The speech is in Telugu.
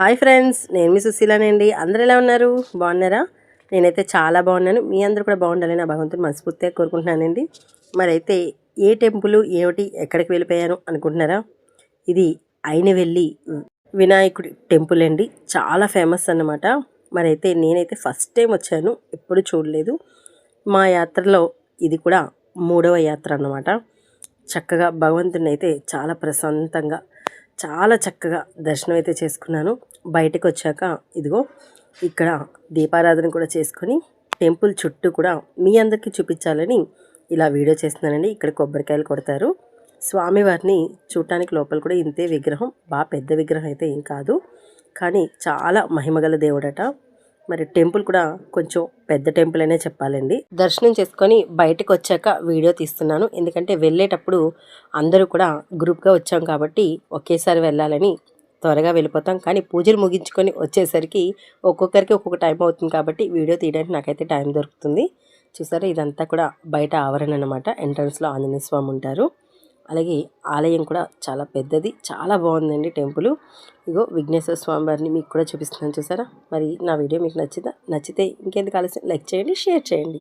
హాయ్ ఫ్రెండ్స్ నేను మీ సుశీలానండి. అందరు ఎలా ఉన్నారు? బాగున్నారా? నేనైతే చాలా బాగున్నాను. మీ అందరూ కూడా బాగుండాలని నా భగవంతుని మనస్ఫూర్తిగా కోరుకుంటున్నానండి. మరి అయితే ఏ టెంపుల్ ఏమిటి ఎక్కడికి వెళ్ళిపోయాను అనుకుంటున్నారా? ఇది అయినవెల్లి వినాయకుడి టెంపుల్ అండి. చాలా ఫేమస్ అన్నమాట. మరైతే నేనైతే ఫస్ట్ టైం వచ్చాను. ఎప్పుడు చూడలేదు. మా యాత్రలో ఇది కూడా మూడవ యాత్ర అన్నమాట. చక్కగా భగవంతుని అయితే చాలా ప్రశాంతంగా చాలా చక్కగా దర్శనం అయితే చేసుకున్నాను. బయటకు వచ్చాక ఇదిగో ఇక్కడ దీపారాధన కూడా చేసుకొని టెంపుల్ చుట్టూ కూడా మీ అందరికీ చూపించాలని ఇలా వీడియో చేస్తున్నానండి. ఇక్కడ కొబ్బరికాయలు కొడతారు. స్వామివారిని చూడటానికి లోపల కూడా ఇంతే విగ్రహం. బాగా పెద్ద విగ్రహం అయితే ఏం కాదు. కానీ చాలా మహిమగల దేవుడట. మరి టెంపుల్ కూడా కొంచెం పెద్ద టెంపుల్ అనే చెప్పాలండి. దర్శనం చేసుకొని బయటకు వచ్చాక వీడియో తీస్తున్నాను. ఎందుకంటే వెళ్ళేటప్పుడు అందరూ కూడా గ్రూప్గా వచ్చాం కాబట్టి ఒకేసారి వెళ్ళాలని త్వరగా వెళ్ళిపోతాం. కానీ పూజలు ముగించుకొని వచ్చేసరికి ఒక్కొక్కరికి ఒక్కొక్క టైం అవుతుంది కాబట్టి వీడియో తీయడానికి నాకైతే టైం దొరుకుతుంది. చూసారా? ఇదంతా కూడా బయట ఆవరణ అనమాట ఎంట్రన్స్లో ఆంజనేయ స్వామి ఉంటారు. అలాగే ఆలయం కూడా చాలా పెద్దది చాలా బాగుందండి టెంపుల్. ఇగో విఘ్నేశ్వర స్వామి వారిని మీకు కూడా చూపిస్తున్నాను చూసారా? మరి నా వీడియో మీకు నచ్చితే నచ్చితే ఇంకెందుకు ఆలస్యం? లైక్ చేయండి షేర్ చేయండి.